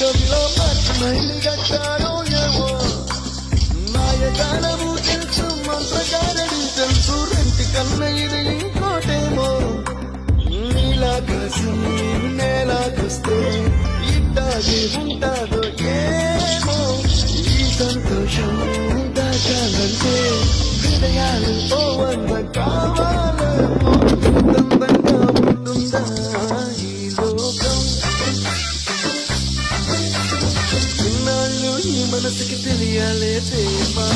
గదిలో మచ్చినైలు కట్టారో ఏవో? మాయగానము తెలుసు మంత్రగారడి తెలుసు రెంటి కన్న ఇది ఇంకోటేమో? నీలా నీలాకాశం నేలాకొస్తే ఇట్టాగే ఉంటాదో ఏమో? ఈ సంతోషం దాచాలంటే హృదయాలు ఓ కావా మనసుకి తెలియాలే చేయమా